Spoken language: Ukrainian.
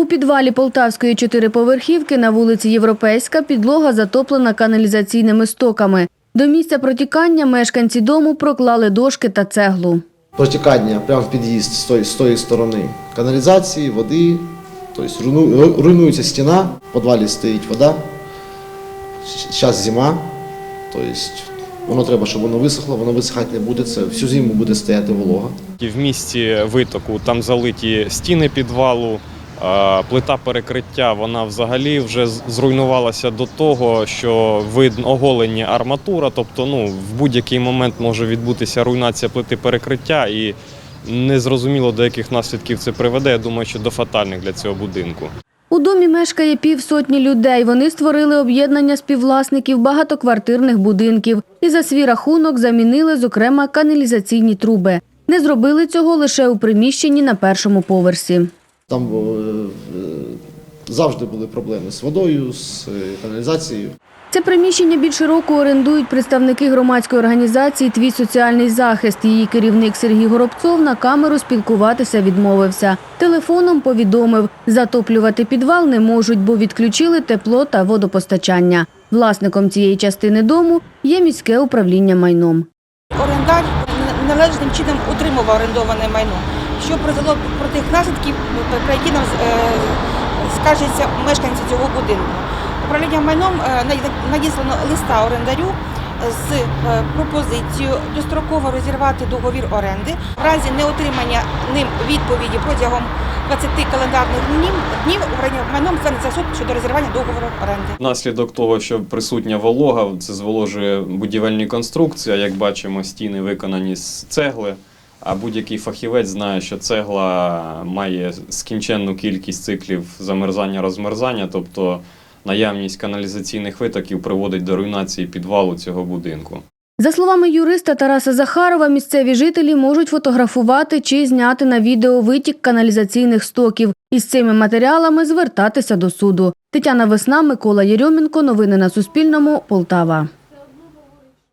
У підвалі Полтавської чотириповерхівки на вулиці Європейська підлога затоплена каналізаційними стоками. До місця протікання мешканці дому проклали дошки та цеглу. протікання прямо в під'їзд з тої, з тої сторони каналізації, води, тобто руйнується стіна, в підвалі стоїть вода, зараз зима, тобто воно треба, щоб воно висохло, воно висихати не буде, це всю зиму буде стояти волога. І в місті витоку там залиті стіни підвалу, плита перекриття. Вона взагалі вже зруйнувалася до того, що видно оголені арматура. Тобто, ну в будь-який момент може відбутися руйнація плити перекриття, і незрозуміло до яких наслідків це приведе. Я думаю, що до фатальних для цього будинку. У домі мешкає півсотні людей. Вони створили об'єднання співвласників багатоквартирних будинків і за свій рахунок замінили, зокрема, каналізаційні труби. Не зробили цього лише у приміщенні на першому поверсі. Там е, е, завжди були проблеми з водою, з е, каналізацією. Це приміщення більше року орендують представники громадської організації Твій соціальний захист. Її керівник Сергій Горобцов на камеру спілкуватися відмовився. Телефоном повідомив, затоплювати підвал не можуть, бо відключили тепло та водопостачання. Власником цієї частини дому є міське управління майном. Орендар належним чином утримував орендоване майно, що призвело про тих наслідків, про які нам е, скаржаться мешканці цього будинку. Управління майном е, надіслано листа орендарю з е, пропозицією достроково розірвати договір оренди в разі неотримання ним відповіді протягом 20 календарних днів днів управління майном звернеться суд щодо розірвання договору оренди. Внаслідок того, що присутня волога, це зволожує будівельні конструкції. Як бачимо, стіни виконані з цегли. А будь-який фахівець знає, що цегла має скінченну кількість циклів замерзання-розмерзання, тобто наявність каналізаційних витоків приводить до руйнації підвалу цього будинку. За словами юриста Тараса Захарова, місцеві жителі можуть фотографувати чи зняти на відео витік каналізаційних стоків і з цими матеріалами звертатися до суду. Тетяна Весна, Микола Єрьомінко. Новини на Суспільному. Полтава.